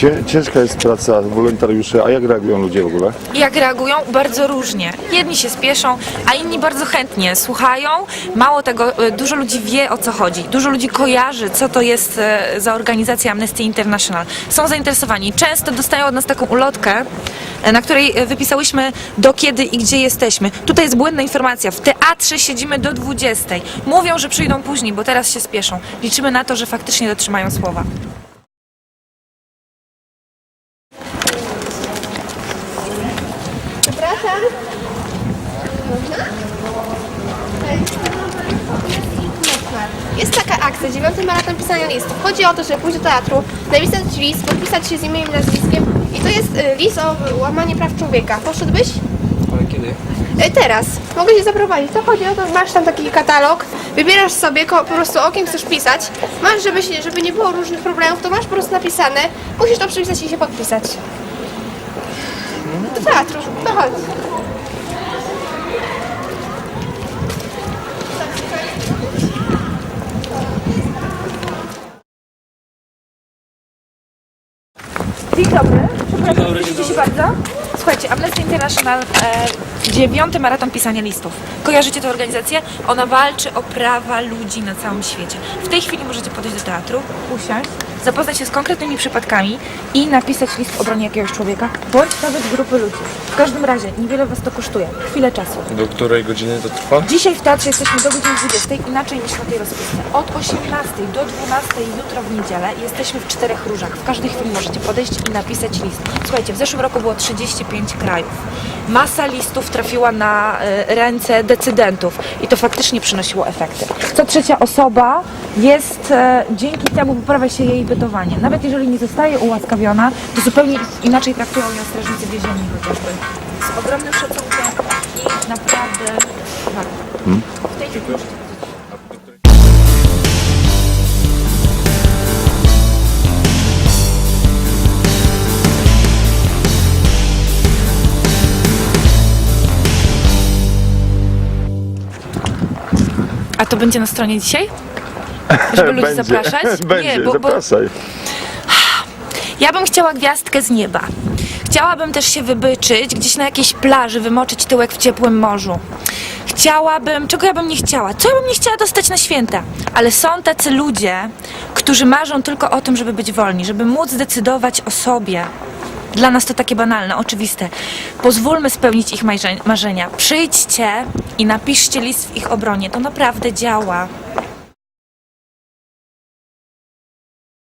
Cię- Ciężka jest praca wolontariuszy, a jak reagują ludzie w ogóle? Jak reagują? Bardzo różnie. Jedni się spieszą, a inni bardzo chętnie słuchają. Mało tego, e, dużo ludzi wie o co chodzi. Dużo ludzi kojarzy, co to jest e, za organizacja Amnesty International. Są zainteresowani. Często dostają od nas taką ulotkę, e, na której wypisałyśmy do kiedy i gdzie jesteśmy. Tutaj jest błędna informacja. W teatrze siedzimy do 20. Mówią, że przyjdą później, bo teraz się spieszą. Liczymy na to, że faktycznie dotrzymają słowa. Można? Jest taka akcja, dziewiąty maraton pisania listów. Chodzi o to, żeby pójść do teatru, napisać list, podpisać się z imieniem i nazwiskiem i to jest y, list o łamanie praw człowieka. Poszedłbyś? Ale kiedy? Y, Teraz. Mogę Cię zaprowadzić. To chodzi o to, że masz tam taki katalog, wybierasz sobie ko- po prostu o kim chcesz pisać. Masz, żeby, się, żeby nie było różnych problemów, to masz po prostu napisane. Musisz to przepisać i się podpisać. Do teatru. To chodź. Dzień dobry. Przepraszam, dzień się bardzo. Słuchajcie, Amnesty International, e, dziewiąty maraton pisania listów. Kojarzycie tę organizację? Ona walczy o prawa ludzi na całym świecie. W tej chwili możecie podejść do teatru, usiąść, zapoznać się z konkretnymi przypadkami i napisać list w obronie jakiegoś człowieka, bądź nawet grupy ludzi. W każdym razie, niewiele was to kosztuje. Chwilę czasu. Do której godziny to trwa? Dzisiaj w teatrze jesteśmy do godziny 20, inaczej niż na tej rozpisce. Od 18 do 12 jutro w niedzielę jesteśmy w czterech różach. W każdej chwili możecie podejść i napisać list. Słuchajcie, w zeszłym roku było 35 krajów. Masa listów trafiła na e, ręce decydentów i to faktycznie przynosiło efekty. Co trzecia osoba jest, e, dzięki temu poprawia się jej bytowanie. Nawet jeżeli nie zostaje ułaskawiona, to zupełnie inaczej traktują ją strażnicy więzienni chociażby. Z ogromnym szacunkiem i naprawdę warto. W tej chwili. A to będzie na stronie dzisiaj? Żeby ludzi Będzie. zapraszać? Będzie, Nie, bo, bo zapraszaj. ja bym chciała gwiazdkę z nieba. Chciałabym też się wybyczyć gdzieś na jakiejś plaży, wymoczyć tyłek w ciepłym morzu. Chciałabym, czego ja bym nie chciała? Co ja bym nie chciała dostać na święta? Ale są tacy ludzie, którzy marzą tylko o tym, żeby być wolni, żeby móc decydować o sobie. Dla nas to takie banalne, oczywiste. Pozwólmy spełnić ich marzenia. Przyjdźcie i napiszcie list w ich obronie. To naprawdę działa.